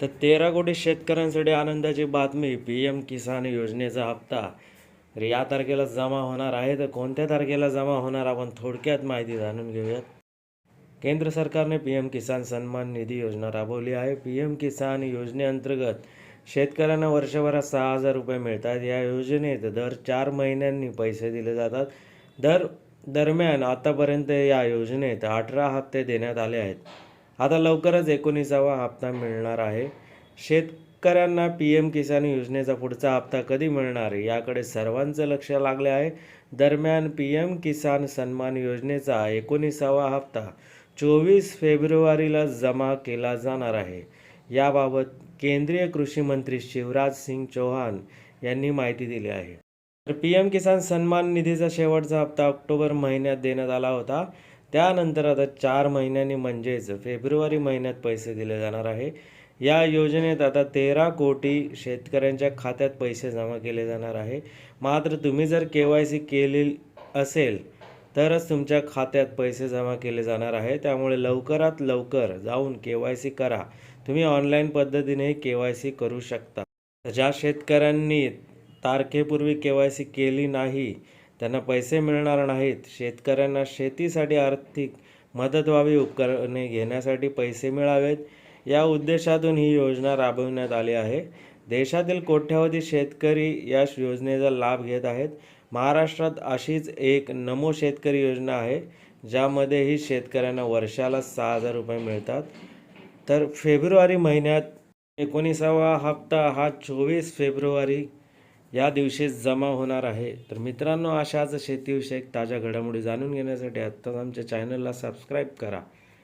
तर तेरा कोटी शेतकऱ्यांसाठी आनंदाची बातमी पी एम किसान योजनेचा हप्ता. या तारखेला जमा होणार आहे तर कोणत्या तारखेला जमा होणार आपण थोडक्यात माहिती जाणून घेऊयात. केंद्र सरकारने पी एम किसान सन्मान निधी योजना राबवली आहे. पी एम किसान योजनेअंतर्गत शेतकऱ्यांना वर्षभरात सहा हजार रुपये मिळतात. या योजनेत दर चार महिन्यांनी पैसे दिले जातात. दर दरम्यान आतापर्यंत या योजनेत अठरा हप्ते देण्यात आले आहेत. आता लवकरच एकोणीसावा हप्ता मिळणार आहे. शेतकऱ्यांना पी एम किसान योजनेचा पुढचा हप्ता कधी मिळणार? याकडे सर्वांचं लक्ष लागले आहे. दरम्यान पी एम किसान सन्मान योजनेचा एकोणीसावा हप्ता चोवीस फेब्रुवारीला जमा केला जाणार आहे. याबाबत केंद्रीय कृषी मंत्री शिवराज सिंग चौहान यांनी माहिती दिली आहे. तर पी एम किसान सन्मान निधीचा शेवटचा हप्ता ऑक्टोबर महिन्यात देण्यात आला होता. त्यानंतर आता चार महिन्यांनी म्हणजेच फेब्रुवारी महिन्यात पैसे दिले जाणार आहे. या योजनेत आता तेरा कोटी शेतकऱ्यांच्या खात्यात पैसे जमा केले जाणार आहे. मात्र तुम्ही जर के वाय सी केली असेल तरच तुमच्या खात्यात पैसे जमा केले जाणार आहे. त्यामुळे लवकरात लवकर जाऊन के वाय सी करा. तुम्ही ऑनलाईन पद्धतीने के वाय सी करू शकता. ज्या शेतकऱ्यांनी तारखेपूर्वी के वाय सी केली नाही त्यांना पैसे मिळणार नाहीत. शेतकऱ्यांना शेतीसाठी आर्थिक मदत व्हावी उपकरणे घेण्यासाठी पैसे मिळावेत. या उद्देशातून ही योजना राबविण्यात आली आहे. देशातील कोट्यावधी शेतकरी या योजनेचा लाभ घेत आहेत. महाराष्ट्रात अशीच एक नमो शेतकरी योजना आहे ज्यामध्येही शेतकऱ्यांना वर्षाला सहा हजार रुपये मिळतात. तर फेब्रुवारी महिन्यात एकोणीसावा हप्ता हा चोवीस फेब्रुवारी या दिवशी जमा होणार आहे. तर मित्रांनो अशाच शेतीविषयक ताज्या घडामोडी जाणून घेण्यासाठी आत्ताच आमच्या चॅनलला सबस्क्राईब करा.